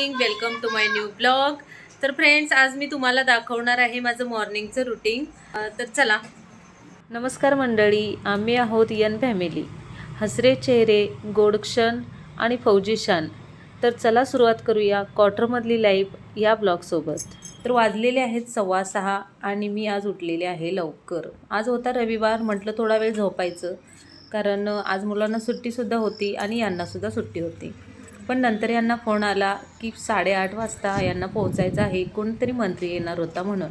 Morning welcome to my new blog तर friends आज मी तुम्हाला दाखवणार आहे माझं मॉर्निंगचं रुटीन तर चला. नमस्कार मंडळी आम्ही आहोत यन फॅमिली. हसरे चेहरे गोडक्षण आणि फौजी शान तर चला सुरुवात करूया क्वार्टरमधली लाईफ या ब्लॉगसोबत तर वाजलेले आहेत सव्वा सहा आणि मी आज उठलेले आहे लवकर. आज होता रविवार म्हटलं थोडा वेळ झोपायचं. कारण आज मुलांना सुट्टीसुद्धा होती आणि यांनासुद्धा सुट्टी होती. पण नंतर यांना फोन आला की साडेआठ वाजता यांना पोहोचायचं आहे कोणतरी मंत्री येणार होता म्हणून.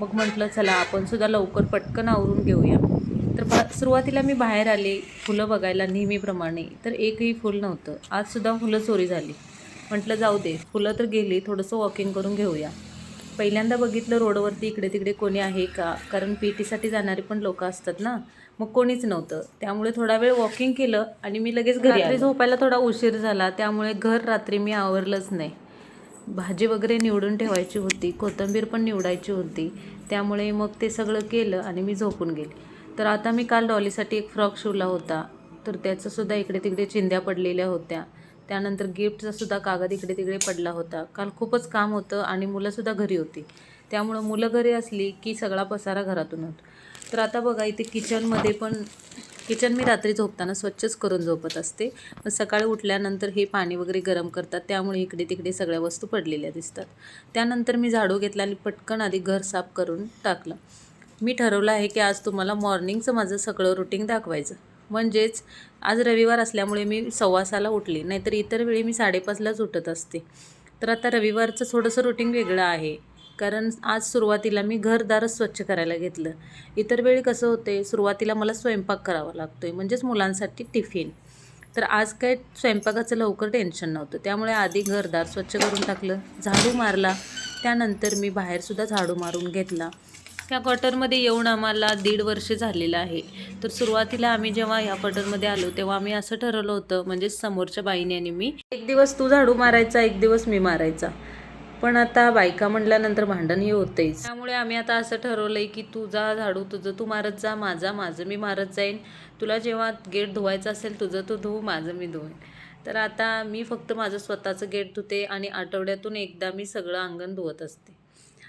मग म्हटलं चला आपणसुद्धा लवकर पटकन आवरून घेऊया. तर बा सुरुवातीला मी बाहेर आले फुलं बघायला नेहमीप्रमाणे. तर एकही फुल नव्हतं. आजसुद्धा फुलं चोरी झाली. म्हटलं जाऊ दे फुलं तर गेली थोडंसं वॉकिंग करून घेऊया. पहिल्यांदा बघितलं रोडवरती इकडे तिकडे कोणी आहे का? कारण पी टीसाठी जाणारे पण लोक असतात ना. मग कोणीच नव्हतं. त्यामुळे थोडा वेळ वॉकिंग केलं आणि मी लगेच घरी झोपायला थोडा उशीर झाला. त्यामुळे घर रात्री मी आवरलंच नाही. भाजी वगैरे निवडून ठेवायची होती. कोथिंबीर पण निवडायची होती. त्यामुळे मग ते सगळं केलं आणि मी झोपून गेले. तर आता मी काल डॉलीसाठी एक फ्रॉक शिवला होता. तर त्याचंसुद्धा इकडे तिकडे चिंध्या पडलेल्या होत्या. त्यानंतर गिफ्टचा सुद्धा कागद इकडे तिकडे पडला होता. काल खूपच काम होतं आणि मुलंसुद्धा घरी होती. त्यामुळं मुलं घरी असली की सगळा पसारा घरातून होतो. तर आता बघा इथे किचनमध्ये पण किचन मी रात्री झोपताना स्वच्छच करून झोपत असते. मग सकाळी उठल्यानंतर हे पाणी वगैरे गरम करतात त्यामुळे इकडे तिकडे सगळ्या वस्तू पडलेल्या दिसतात. त्यानंतर मी झाडू घेतला आणि पटकन आधी घर साफ करून टाकलं. मी ठरवलं आहे की आज तुम्हाला मॉर्निंगचं माझं सगळं रुटीन दाखवायचं. म्हणजेच आज रविवार असल्यामुळे मी सव्वासाला उठले नाहीतर इतर वेळी मी साडेपाचलाच उठत असते. तर आता रविवारचं थोडंसं रुटीन वेगळं आहे. कारण आज सुरुवातीला मी घरदारच स्वच्छ करायला घेतलं. इतर वेळी कसं होते सुरुवातीला मला स्वयंपाक करावा लागतो आहे म्हणजेच मुलांसाठी टिफिन. तर आज काय स्वयंपाकाचं लवकर टेन्शन नव्हतं. त्यामुळे आधी घरदार स्वच्छ करून टाकलं झाडू मारला. त्यानंतर मी बाहेरसुद्धा झाडू मारून घेतला. ह्या क्वार्टरमध्ये येऊन आम्हाला दीड वर्ष झालेलं आहे. तर सुरुवातीला आम्ही जेव्हा ह्या क्वार्टरमध्ये आलो तेव्हा आम्ही असं ठरवलं होतं म्हणजे समोरच्या बाईने आणि मी एक दिवस तू झाडू मारायचा एक दिवस मी मारायचा. पण आता बायका म्हटल्यानंतर भांडण हे होतेच त्यामुळे आम्ही आता असं ठरवलंय की तुझा झाडू तुझं तू मारत जा माझा माझं मी मारत जाईन. तुला जेव्हा गेट धुवायचं असेल तुझं तू धुवू माझं मी धुवेन. तर आता मी फक्त माझं स्वतःचं गेट धुते आणि आठवड्यातून एकदा मी सगळं अंगण धुवत असते.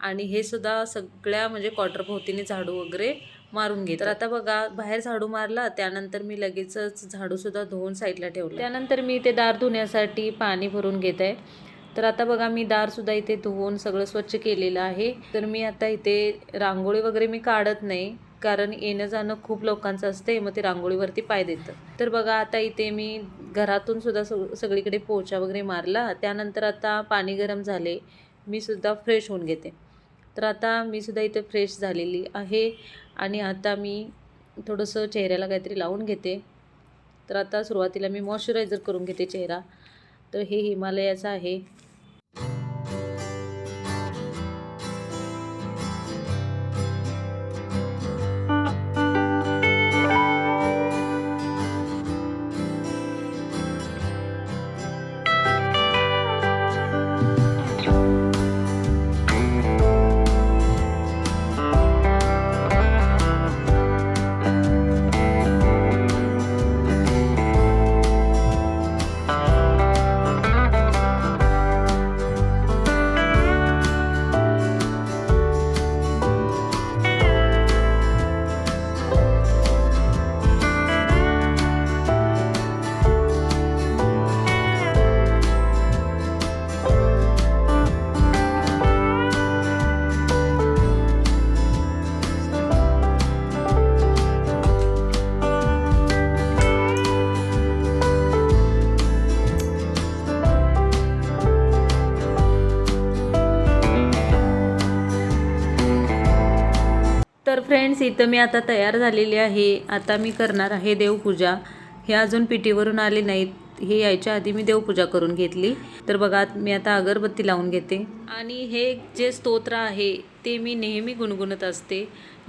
आणि हे सुद्धा सगळ्या म्हणजे क्वार्टर भोवतीने झाडू वगैरे मारून घे तर आता बघा बाहेर झाडू मारला त्यानंतर मी लगेचच झाडूसुद्धा धुवून साईडला ठेवलं. त्यानंतर मी ते दार धुण्यासाठी पाणी भरून घेत. आहे तर आता बघा मी दारसुद्धा इथे धुवून सगळं स्वच्छ केलेलं आहे. तर मी आता इथे रांगोळी वगैरे मी काढत नाही कारण येणं जाणं खूप लोकांचं असते मग ते रांगोळीवरती पाय देतं तर बघा आता इथे मी घरातून सुद्धा सग सगळीकडे पोचा वगैरे मारला. त्यानंतर आता पाणी गरम झाले मी सुद्धा फ्रेश होऊन घेते. तर आता मी सुद्धा इथे फ्रेश झालेली आहे आणि आता मी थोडंसं चेहऱ्याला काहीतरी लावून घेते. तर आता सुरुवातीला मी मॉइश्चरायझर करून घेते चेहरा. तर हे हिमालयाचं आहे. फ्रेंड्स इथं मी आता तयार झालेली आहे. आता मी करणार आहे देवपूजा. हे अजून पिटीवरून आले नाहीत. हे यायच्या आधी मी देवपूजा करून घेतली. तर बघा मी आता अगरबत्ती लावून घेते. आणि हे जे स्तोत्र आहे ते मी नेहमी गुणगुणत असते.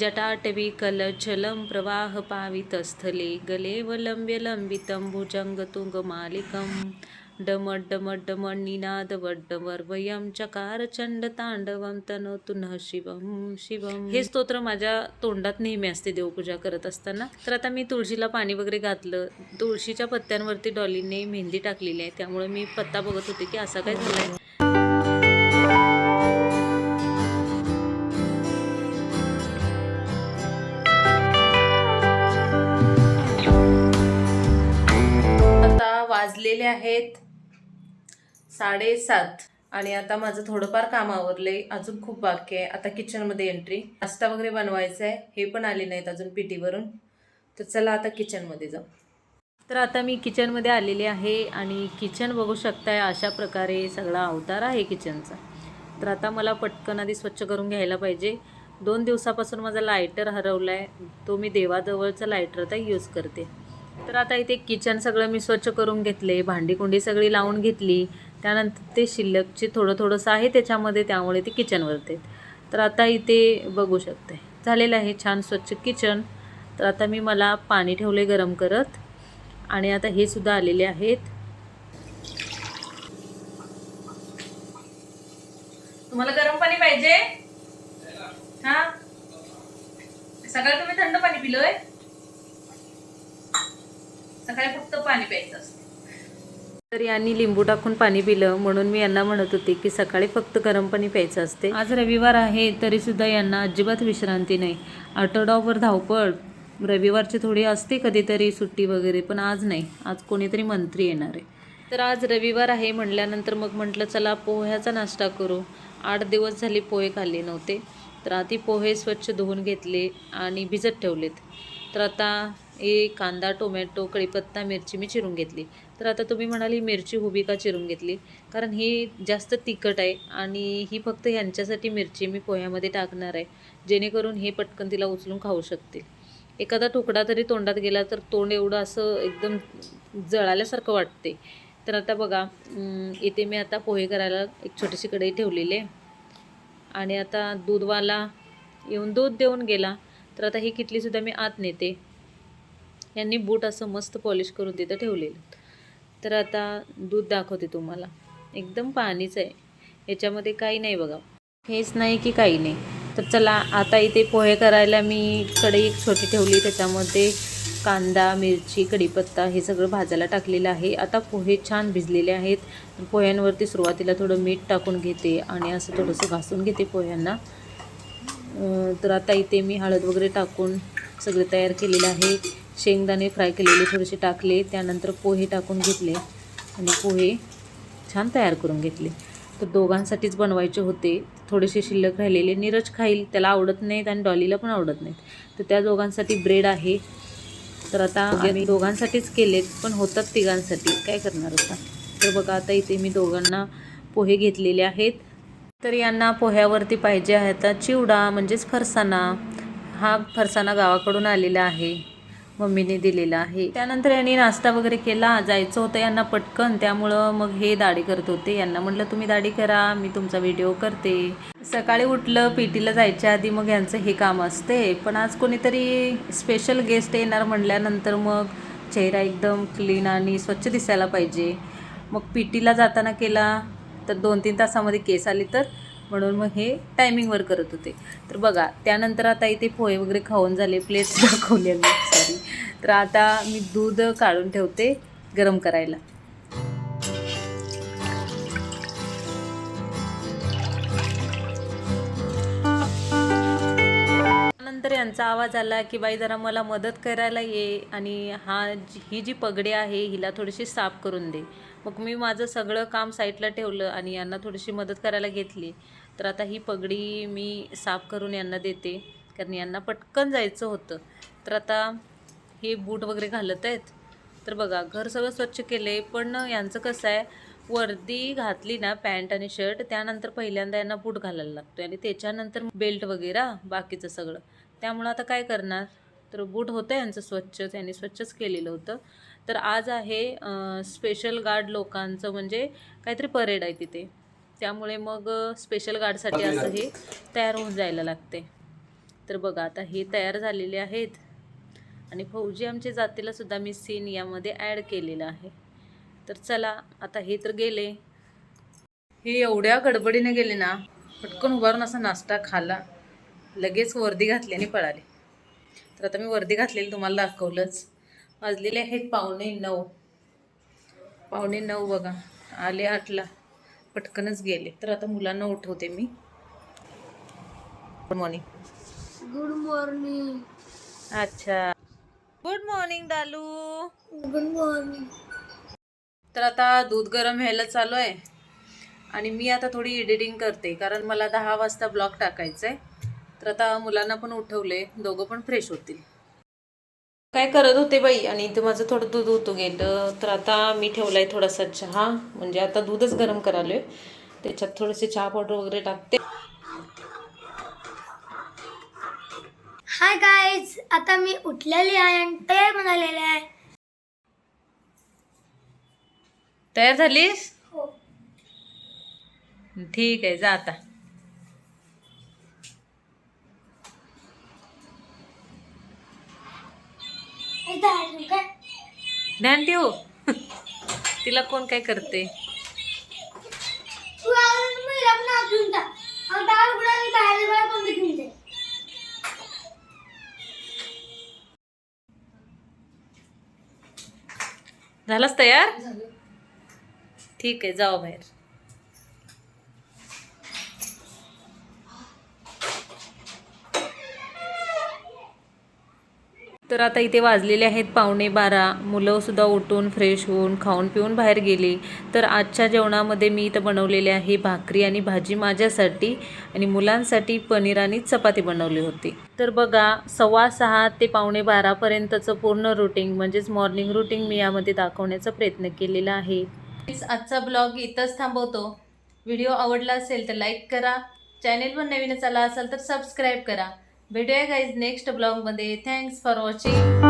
जटाटवी कलचलम प्रवाह पावित स्थले गले वलंब्य लंबितं भुजंग तुंग मालिकम. डमट डमट डमट निनाद वड्डमर वयम चकार चंड तांडवम तनो तुनः शिवम शिवम. हे स्तोत्र माझ्या तोंडात नेहमी असते देवपूजा करत असताना. तर आता मी तुळशीला पाणी वगैरे घातलं. तुळशीच्या पत्त्यांवरती डॉलीने मेहंदी टाकलेली आहे. त्यामुळे मी पत्ता बघत होते की असा काय झाला आहे वाजलेले आहेत साडेसात. आणि आता माझं थोडंफार काम आवरलंय अजून खूप बाकी आहे. आता किचनमध्ये एंट्री नाश्ता वगैरे बनवायचा आहे हे पण आले नाहीत अजून पिटीवरून तर चला आता किचनमध्ये जाऊ. तर आता मी किचनमध्ये आलेली आहे आणि किचन बघू शकताय अशा प्रकारे सगळा अवतार आहे किचनचा तर आता मला पटकन आधी स्वच्छ करून घ्यायला पाहिजे. दोन दिवसापासून माझा लायटर हरवला आहे तो मी देवाजवळचा लायटर आता यूज करते. तर आता इथे किचन सगळं मी स्वच्छ करून घेतले. भांडी कुंडी सगळी लावून घेतली. त्यानंतर ते शिल्लकचे थोडं थोडंसं आहे त्याच्यामध्ये त्यामुळे ते किचनवरते तर आता इथे बघू शकते. झालेलं आहे छान स्वच्छ किचन. तर आता मी मला पाणी ठेवले गरम करत. आणि आता हे सुद्धा आलेले आहेत. तुम्हाला गरम पाणी पाहिजे? हा? सकाळी तुम्ही थंड पाणी पिलोय? सकाळी फक्त पाणी प्यायचं असतं. तर यांनी लिंबू टाकून पाणी पिलं म्हणून मी यांना म्हणत होते की सकाळी फक्त गरम पाणी प्यायचं असते. आज रविवार आहे तरी सुद्धा यांना अजिबात विश्रांती नाही. आठवडाभर धावपळ. रविवारची थोडी असते कधीतरी सुट्टी वगैरे पण आज नाही. आज कोणीतरी मंत्री येणार आहे. तर आज रविवार आहे म्हणल्यानंतर मग म्हटलं चला पोह्याचा नाश्ता करू. आठ दिवस झाले पोहे खाल्ले नव्हते. तर आधी पोहे स्वच्छ धुवून घेतले आणि भिजत ठेवलेत. तर आता हे कांदा टोमॅटो कढीपत्ता मिरची मी चिरून घेतली. तर आता तुम्ही म्हणाल ही मिरची उभी का चिरून घेतली? कारण ही जास्त तिखट आहे आणि ही फक्त ह्यांच्यासाठी मिरची मी पोह्यामध्ये टाकणार आहे जेणेकरून हे पटकन तिला उचलून खाऊ शकतील. एखादा तुकडा तरी तोंडात गेला तर तोंड एवढं असं एकदम जळाल्यासारखं वाटते. तर आता बघा इथे मी आता पोहे करायला एक छोटीशी कढई ठेवलेली आहे. आणि आता दूधवाला येऊन दूध देऊन गेला तर आता ही किटलीसुद्धा मी आत नेते. यांनी बूट असं मस्त पॉलिश करून तिथं ठेवलेलं. तर आता दूध दाखवते तुम्हाला. एकदम पाणीच आहे. याच्यामध्ये काही नाही बघा. हेच नाही की काही नाही. तर चला आता इथे पोहे करायला मी कढई एक छोटी ठेवली. त्याच्यामध्ये कांदा मिरची कढीपत्ता हे सगळं भाजायला टाकलेलं आहे. आता पोहे छान भिजलेले आहेत. पोह्यांवरती सुरुवातीला थोडं मीठ टाकून घेते आणि असं थोडंसं घासून घेते पोह्यांना. तर आता इथे मी हळद वगैरे टाकून सगळे तयार केलेलं आहे. शेंगदाणे फ्राय केलेले थोडेसे टाकले त्यानंतर पोहे टाकून घेतले आणि पोहे छान तयार करून घेतले. तर दोघांसाठीच बनवायचे होते. थोडेसे शिल्लक राहिलेले. नीरज खाईल त्याला आवडत नाहीत आणि डॉलीला पण आवडत नाहीत. तर त्या दोघांसाठी ब्रेड आहे. तर आता आम्ही दोघांसाठीच केलेत पण होतात तिघांसाठी. काय करणार होता तर बघा आता इथे मी दोघांना पोहे घेतलेले आहेत. तर यांना पोह्यावरती पाहिजे आहे आता चिवडा म्हणजेच फरसाणा. हा फरसाणा गावाकडून आलेला आहे. मम्मीने दिलेला आहे. त्यानंतर यांनी नाश्ता वगैरे केला जायचं होतं यांना पटकन. त्यामुळं मग हे दाढी करत होते. यांना म्हटलं तुम्ही दाढी करा मी तुमचा व्हिडिओ करते. सकाळी उठलं पीटीला जायच्या आधी मग यांचं हे काम असते. पण आज कोणीतरी स्पेशल गेस्ट येणार म्हटल्यानंतर मग चेहरा एकदम क्लीन आणि स्वच्छ दिसायला पाहिजे. मग पीटीला जाताना केला तर दोन तीन तासामध्ये केस आली तर. म्हणून मग हे टायमिंगवर करत होते. तर बघा त्यानंतर आता इथे पोहे वगैरे खाऊन झाले प्लेट्स दाखवले मी. तर आता मी दूध काढून ठेवते गरम करायला. नंतर यांचा आवाज आला की बाई जरा मला मदत करायला ये आणि हा जी- ही जी पगडी आहे हिला थोडीशी साफ करून दे. मग मी माझं सगळं काम साईडला ठेवलं आणि यांना थोडीशी मदत करायला घेतली. तर आता ही पगडी मी साफ करून यांना देते कारण यांना पटकन जायचं होतं. तर आता हे बूट वगैरे घालत आहेत. तर बघा घर सगळं स्वच्छ केलं आहे पण यांचं कसं आहे वर्दी घातली ना पॅन्ट आणि शर्ट त्यानंतर पहिल्यांदा यांना बूट घालायला लागतो आणि त्याच्यानंतर बेल्ट वगैरे बाकीचं सगळं. त्यामुळं आता काय करणार? तर बूट होतं यांचं स्वच्छ त्यांनी स्वच्छच केलेलं होतं. तर आज आहे स्पेशल गार्ड लोकांचं म्हणजे काहीतरी परेड आहे तिथे. त्यामुळे मग स्पेशल गार्डसाठी असं हे तयार होऊन जायला लागते तर बघा आता हे तयार झालेले आहेत. आणि फौजी आमच्या जातीला सुद्धा मी सीन यामध्ये ॲड केलेलं आहे. तर चला आता हे तर गेले. हे एवढ्या गडबडीने गेले ना पटकन उभारून असा नाश्ता खाला. लगेच वर्दी घातली आणि पळाले. तर आता मी वर्दी घातलेली तुम्हाला दाखवलंच. वाजलेले आहेत पावणे नऊ. पावणे नऊ बघा आले आठला. पटकनच गेले. तर आता मुलांना उठवते मी. गुड मॉर्निंग गुड मॉर्निंग अच्छा. मॉर्निंग डालू गुड मॉर्निंग तर आता दूध गरम व्हायला चालू आहे. आणि मी आता थोडी एडिटिंग करते कारण मला दहा वाजता ब्लॉग टाकायचा आहे तर आता मुलांना पण उठवले दोघं पण फ्रेश होतील. काय करत होते बाई? आणि इथं माझं थोडं दूध होतं गेलं. तर आता मी ठेवला आहे थोडासा चहा. म्हणजे आता दूधच गरम करालोय. त्याच्यात थोडेसे चहा पावडर वगैरे टाकते. हाय गाईज आता मी उठलेली आहे आणि तयार म्हणालेले आहे. तयार झालीस? हो. ठीक आहे जा आता. ध्यान ठेव. तिला कोण काय करते? तू आवडून मी लग्न घेऊन जा आणि डाळ गुडाळी बाहेर बाहेर पण घेऊन जा झालास तयार? ठीक आहे जाऊ बाहेर. तर आता इथे वाजलेले आहेत पावणे बारा. मुलंसुद्धा उठून फ्रेश होऊन खाऊन पिऊन बाहेर गेली. तर आजच्या जेवणामध्ये मी इथं बनवलेले आहे भाकरी आणि भाजी माझ्यासाठी आणि मुलांसाठी पनीर आणि चपाती बनवली होती. तर बघा सव्वा सहा ते पावणे बारापर्यंतचं पूर्ण रुटीन म्हणजेच मॉर्निंग रुटीन मी यामध्ये दाखवण्याचा प्रयत्न केलेला आहे. आजचा ब्लॉग इथंच थांबवतो. व्हिडिओ आवडला असेल तर लाईक करा. चॅनेलवर पण नवीनच आला असेल तर सबस्क्राईब करा. भेटूया गाईज नेक्स्ट ब्लॉगमध्ये थँक्स फॉर वॉचिंग